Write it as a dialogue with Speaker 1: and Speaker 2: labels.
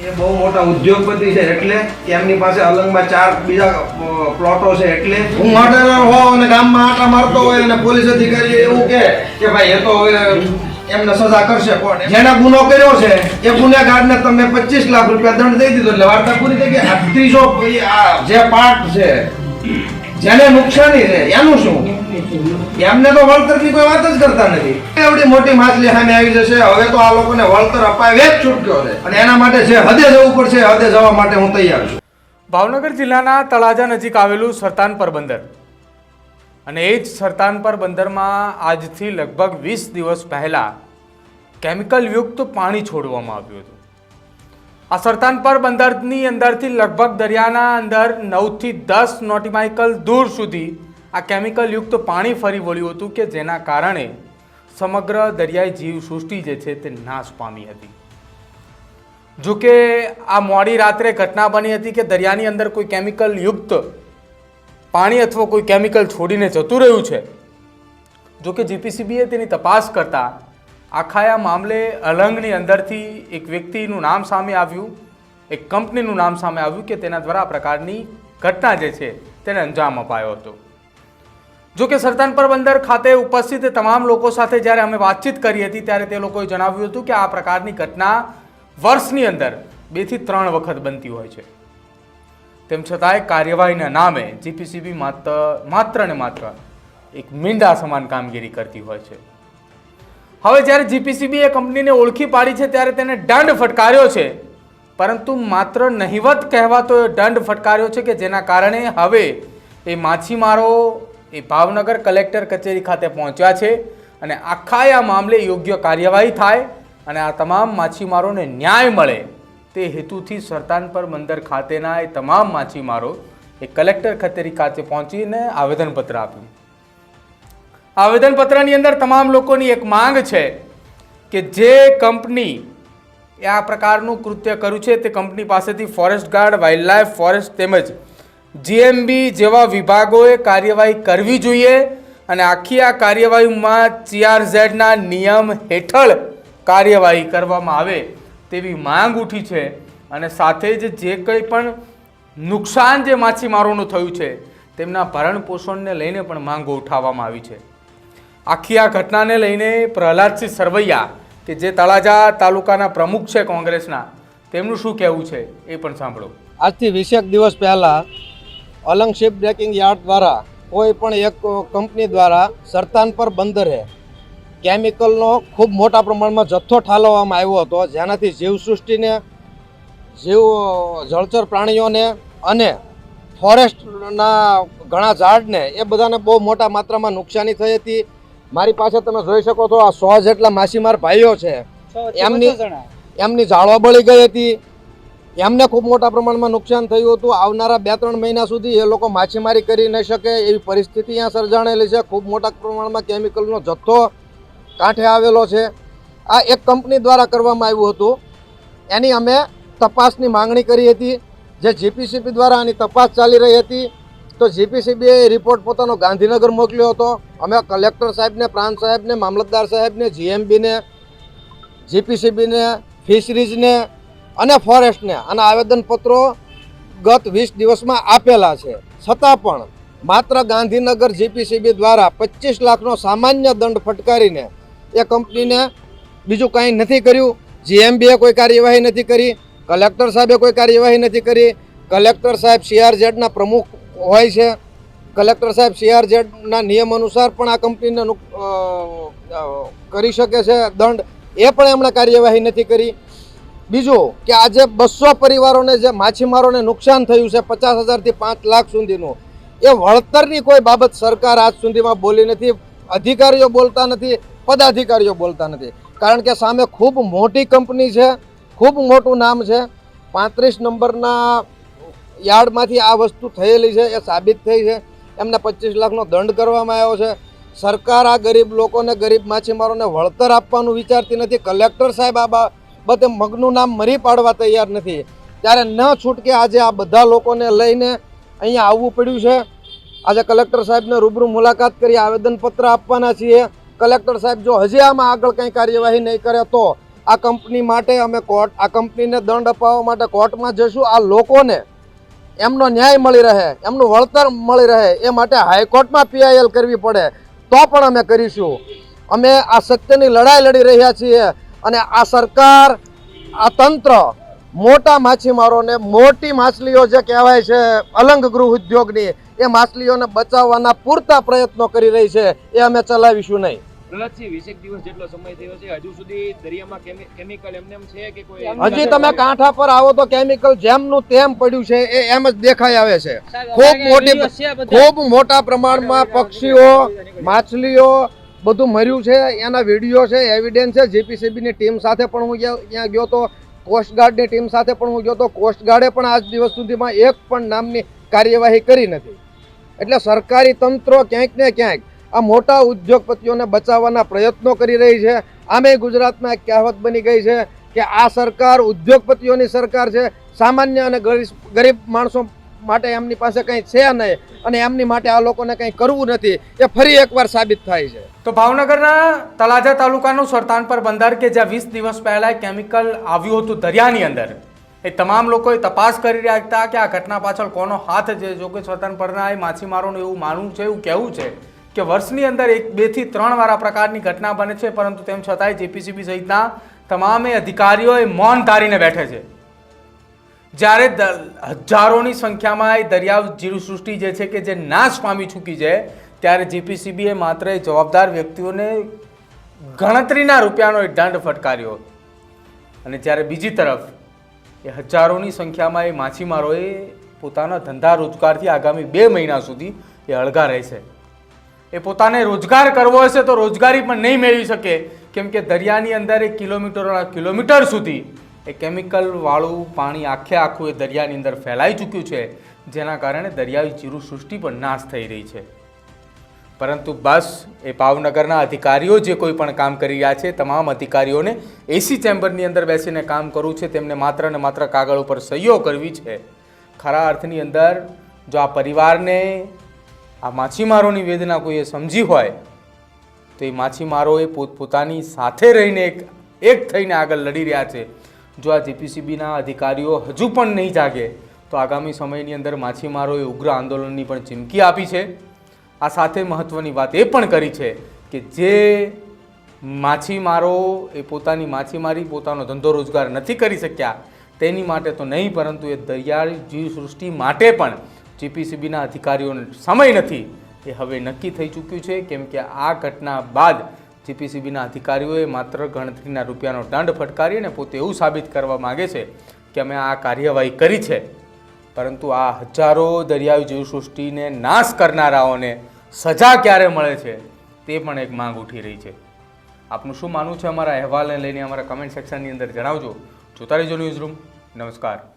Speaker 1: એ બહુ મોટા ઉદ્યોગપતિ છે એટલે કે એમની પાસે અલંગમાં ચાર બીજા પ્લોટો છે એટલે હું મર્ડરર હોઉં અને ગામમાં આટા મારતો હોય અને પોલીસ અધિકારી એવું કે કે ભાઈ એ તો હવે એમને સજા કરશે કોણ જેને ગુનો કર્યો છે એ ગુનેગારને તમે પચીસ લાખ રૂપિયા દંડ દઈ દીધો એટલે વાર્તા પૂરી થઈ ગઈ. આ ત્રીજો આ જે પાર્ટ છે જેને નુકસાની છે, એનું શું? એમને તો વળતરની કોઈ વાત જ કરતા નથી. એવડી મોટી માછલી સામે આવી જશે. હવે તો આ લોકોને વળતર અપાય જ છૂટક્યો છે. અને એના માટે જે હદે જવું પડશે હદે જવા માટે હું તૈયાર છું.
Speaker 2: ભાવનગર જિલ્લાના તળાજા નજીક આવેલું સરતાનપર બંદર અને એ જ સરતાનપર બંદરમાં આજથી લગભગ વીસ દિવસ પહેલાં કેમિકલયુક્ત પાણી છોડવામાં આવ્યું હતું. આ સરતાનપર બંદરની અંદરથી લગભગ દરિયાના અંદર નવથી દસ નોટિમાઇકલ દૂર સુધી આ કેમિકલયુક્ત પાણી ફરી વળ્યું હતું કે જેના કારણે સમગ્ર દરિયાઈ જીવ સૃષ્ટિ જે છે તે નાશ પામી હતી. જો કે આ મોડી રાત્રે ઘટના બની હતી કે દરિયાની અંદર કોઈ કેમિકલ યુક્ત પાણી અથવા કોઈ કેમિકલ છોડીને જતું રહ્યું છે. જો કે જીપીસીબીએ તેની તપાસ કરતા આખા આ મામલે અલંગની અંદરથી એક વ્યક્તિનું નામ સામે આવ્યું, એક કંપનીનું નામ સામે આવ્યું કે તેના દ્વારા આ પ્રકારની ઘટના જે છે તેને અંજામ અપાયો હતો. જો કે સરતાનપર બંદર ખાતે ઉપસ્થિત તમામ લોકો સાથે જ્યારે અમે વાતચીત કરી હતી ત્યારે તે લોકોએ જણાવ્યું હતું કે આ પ્રકારની ઘટના વર્ષની અંદર બેથી ત્રણ વખત બનતી હોય છે. તેમ છતાંય કાર્યવાહીના નામે જીપીસીબી માત્ર માત્ર ને માત્ર એક મીંડા સમાન કામગીરી કરતી હોય છે. હવે જ્યારે જીપીસીબી એ કંપનીને ઓળખી પાડી છે, ત્યારે તેને દંડ ફટકાર્યો છે. પરંતુ માત્ર નહિવત કહેવાતો એ દંડ ફટકાર્યો છે કે જેના કારણે હવે એ માછીમારો એ ભાવનગર કલેક્ટર કચેરી ખાતે પહોંચ્યા છે અને આખા આ મામલે યોગ્ય કાર્યવાહી થાય અને આ તમામ માછીમારોને ન્યાય મળે. તે હેતુથી સરતાનપર બંદર ખાતેના એ તમામ માછીમારો એ કલેક્ટર કચેરી ખાતે પહોંચીને આવેદનપત્ર આપ્યું. આવેદનપત્રની અંદર તમામ લોકોની એક માંગ છે કે જે કંપની આ પ્રકારનું કૃત્ય કર્યું છે તે કંપની પાસેથી ફોરેસ્ટ ગાર્ડ, વાઇલ્ડલાઇફ ફોરેસ્ટ તેમજ જીએમબી જેવા વિભાગોએ કાર્યવાહી કરવી જોઈએ અને આખી આ કાર્યવાહીમાં સીઆરઝેડના નિયમ હેઠળ કાર્યવાહી કરવામાં આવે તેવી માંગ ઉઠી છે અને સાથે જ જે કંઈ પણ નુકસાન જે માછીમારોનું થયું છે તેમના ભરણ પોષણને લઈને પણ માંગો ઉઠાવવામાં આવી છે. આખી આ ઘટનાને લઈને પ્રહલાદસિંહ સરવૈયા, કે જે તળાજા તાલુકાના પ્રમુખ છે કોંગ્રેસના, તેમનું શું કહેવું છે એ પણ સાંભળો.
Speaker 3: આજથી વીસેક દિવસ પહેલાં અલંગ શિપ બ્રેકિંગ યાર્ડ દ્વારા કોઈ પણ એક કંપની દ્વારા સરતાન પર બંદરે કેમિકલનો ખૂબ મોટા પ્રમાણમાં જથ્થો ઠાલવવામાં આવ્યો હતો. જેનાથી જીવસૃષ્ટિને, જીવ, જળચર પ્રાણીઓને અને ફોરેસ્ટના ઘણા ઝાડને એ બધાને બહુ મોટા માત્રામાં નુકસાની થઈ હતી. મારી પાસે તમે જોઈ શકો છો આ સો જેટલા માછીમાર ભાઈઓ છે. એમની એમની જાળવા બળી ગઈ હતી. એમને ખૂબ મોટા પ્રમાણમાં નુકસાન થયું હતું. આવનારા બે ત્રણ મહિના સુધી એ લોકો માછીમારી કરી ન શકે. એવી પરિસ્થિતિ અહીંયા સર્જાણેલી છે. ખૂબ મોટા પ્રમાણમાં કેમિકલનો જથ્થો કાંઠે આવેલો છે. આ એક કંપની દ્વારા કરવામાં આવ્યું હતું. એની અમે તપાસની માંગણી કરી હતી. જે જીપીસીપી દ્વારા આની તપાસ ચાલી રહી હતી. તો જીપીસીબીએ રિપોર્ટ પોતાનો ગાંધીનગર મોકલ્યો હતો. અમે કલેક્ટર સાહેબને, પ્રાંત સાહેબને, મામલતદાર સાહેબને, જીએમબીને, જીપીસીબીને, ફિશરીઝને અને ફોરેસ્ટને આના આવેદનપત્રો ગત વીસ દિવસમાં આપેલા છે. છતાં પણ માત્ર ગાંધીનગર જીપીસીબી દ્વારા પચીસ લાખનો સામાન્ય દંડ ફટકારીને એ કંપનીને બીજું કાંઈ નથી કર્યું. જીએમબીએ કોઈ કાર્યવાહી નથી કરી. કલેક્ટર સાહેબે કોઈ કાર્યવાહી નથી કરી. કલેક્ટર સાહેબ સીઆરઝેડના પ્રમુખ હોય છે. કલેક્ટર સાહેબ સીઆરઝેડના નિયમ અનુસાર પણ આ કંપનીને કરી શકે છે દંડ. એ પણ એમણે કાર્યવાહી નથી કરી. બીજું કે આજે બસો પરિવારોને જે માછીમારોને નુકસાન થયું છે પચાસ હજારથી પાંચ લાખ સુધીનું, એ વળતરની કોઈ બાબત સરકાર આજ સુધીમાં બોલી નથી. અધિકારીઓ બોલતા નથી, પદાધિકારીઓ બોલતા નથી. કારણ કે સામે ખૂબ મોટી કંપની છે, ખૂબ મોટું નામ છે. પાંત્રીસ નંબરના યાર્ડમાંથી આ વસ્તુ થયેલી છે, એ સાબિત થઈ છે. એમને પચીસ લાખનો દંડ કરવામાં આવ્યો છે. સરકાર આ ગરીબ લોકોને, ગરીબ માછીમારોને વળતર આપવાનું વિચારતી નથી. કલેક્ટર સાહેબ આ બાબતે મગનું નામ મરી પાડવા તૈયાર નથી. ત્યારે ન છૂટકે આજે આ બધા લોકોને લઈને અહીંયા આવવું પડ્યું છે. આજે કલેક્ટર સાહેબને રૂબરૂ મુલાકાત કરી, આવેદનપત્ર આપવાના છીએ. કલેક્ટર સાહેબ જો હજી આમાં આગળ કંઈ કાર્યવાહી નહીં કરે તો આ કંપની માટે અમે કોર્ટ, આ કંપનીને દંડ અપાવવા માટે કોર્ટમાં જઈશું. આ લોકોને એમનો ન્યાય મળી રહે, એમનું વળતર મળી રહે, એ માટે હાઈકોર્ટમાં પીઆઈએલ કરવી પડે, તો પણ અમે કરીશું. અમે આ સત્યની લડાઈ લડી રહ્યા છીએ અને આ સરકાર, આ તંત્ર મોટા માછીમારોને મોટી માછલીઓ જે કહેવાય છે અલંગ ગૃહ ઉદ્યોગની, એ માછલીઓને બચાવવાના પૂરતા પ્રયત્નો કરી રહી છે, એ અમે ચલાવીશું નહીં.
Speaker 4: પ્રહલાદસિંહ વીસેક દિવસ જેટલો સમય થયો છે હજુ સુધી દરિયામાં કેમિકલ એમને છે કે કોઈ
Speaker 3: હજી તમે કાંઠા પર આવો તો કેમિકલ જેમનું તેમ પડ્યું છે એ એમ જ દેખાઈ આવે છે. ખૂબ મોટી ખૂબ મોટા પ્રમાણમાં પક્ષીઓ માછલીઓ બધું મર્યું છે. એના વીડિયો છે એવિડન્સ છે. જીપીસીબીની ટીમ સાથે પણ હું ગયા- ત્યાં ગયો તો કોસ્ટગાર્ડની ટીમ સાથે પણ હું ગયો તો કોસ્ટગાર્ડે પણ આજ દિવસ સુધીમાં એક પણ નામની કાર્યવાહી કરી નથી. એટલે સરકારી તંત્રો ક્યાંક ને ક્યાંક આ મોટા ઉદ્યોગપતિઓને બચાવવાના પ્રયત્નો કરી રહી છે. આમે ગુજરાતમાં એક કહેવત બની ગઈ છે કે આ સરકાર ઉદ્યોગપતિઓની સરકાર છે. સામાન્ય અને ગરીબ માણસો માટે એમની પાસે કંઈ છે નહીં અને એમની માટે આ લોકોને કંઈ કરવું નથી. એ ફરી એકવાર સાબિત થાય છે.
Speaker 2: તો ભાવનગરના તળાજા તાલુકાનું સરતાનપર બંદર કે જ્યાં વીસ દિવસ પહેલાં કેમિકલ આવ્યું હતું દરિયાની અંદર. એ તમામ લોકોએ તપાસ કરી રહ્યા હતા કે આ ઘટના પાછળ કોનો હાથ છે. જો કે સરતાનપરના એ માછીમારોનું એવું માનવું છે, એવું કહેવું છે કે વર્ષની અંદર એક, બેથી ત્રણ વાર આ પ્રકારની ઘટના બને છે, પરંતુ તેમ છતાંય જેપીસીબી સહિતના તમામે અધિકારીઓએ મૌન ધારીને બેઠે છે. જ્યારે હજારોની સંખ્યામાં એ દરિયા જીવસૃષ્ટિ જે છે કે જે નાશ પામી ચૂકી છે, ત્યારે જીપીસીબીએ માત્ર એ જવાબદાર વ્યક્તિઓને ગણતરીના રૂપિયાનો દંડ ફટકાર્યો. અને જ્યારે બીજી તરફ એ હજારોની સંખ્યામાં એ માછીમારોએ પોતાના ધંધા રોજગારથી આગામી બે મહિના સુધી એ અળગા રહેશે. એ પોતાને રોજગાર કરવો હશે તો રોજગારી પણ નહીં મેળવી શકે. કેમ કે દરિયાની અંદર એક કિલોમીટરોના કિલોમીટર સુધી એ કેમિકલવાળું પાણી આખે આખું એ દરિયાની અંદર ફેલાઈ ચૂક્યું છે, જેના કારણે દરિયાઈ જીવસૃષ્ટિ પણ નાશ થઈ રહી છે. પરંતુ બસ, એ ભાવનગરના અધિકારીઓ જે કોઈ પણ કામ કરી રહ્યા છે, તમામ અધિકારીઓને એસી ચેમ્બરની અંદર બેસીને કામ કરવું છે, તેમને માત્ર ને માત્ર કાગળ ઉપર સહીઓ કરવી છે. ખરા અર્થની અંદર જો આ પરિવારને આ માછીમારોની વેદના કોઈએ સમજી હોય, તો એ માછીમારોએ પોતપોતાની સાથે રહીને એક એક થઈને આગળ લડી રહ્યા છે. જો આ જીપીસીબીના અધિકારીઓ હજુ પણ નહીં જાગે, તો આગામી સમયની અંદર માછીમારોએ ઉગ્ર આંદોલનની પણ ચીમકી આપી છે. આ સાથે મહત્ત્વની વાત એ પણ કરી છે કે જે માછીમારો એ પોતાની માછીમારી, પોતાનો ધંધો રોજગાર નથી કરી શક્યા, તેની માટે તો નહીં, પરંતુ એ દરિયાળી જીવસૃષ્ટિ માટે પણ જીપીસીબીના અધિકારીઓને સમય નથી. એ હવે નક્કી થઈ ચૂક્યું છે, કેમ કે આ ઘટના બાદ જીપીસીબીના અધિકારીઓએ માત્ર ગણતરીના રૂપિયાનો દંડ ફટકારી અને પોતે એવું સાબિત કરવા માગે છે કે અમે આ કાર્યવાહી કરી છે. પરંતુ આ હજારો દરિયાઈ જીવસૃષ્ટિને નાશ કરનારાઓને સજા ક્યારે મળે છે, તે પણ એક માંગ ઉઠી રહી છે. આપનું શું માનવું છે? અમારા અહેવાલને લઈને અમારા કમેન્ટ સેક્શનની અંદર જણાવજો. જોતા રહેજો ન્યૂઝ રૂમ નમસ્કાર.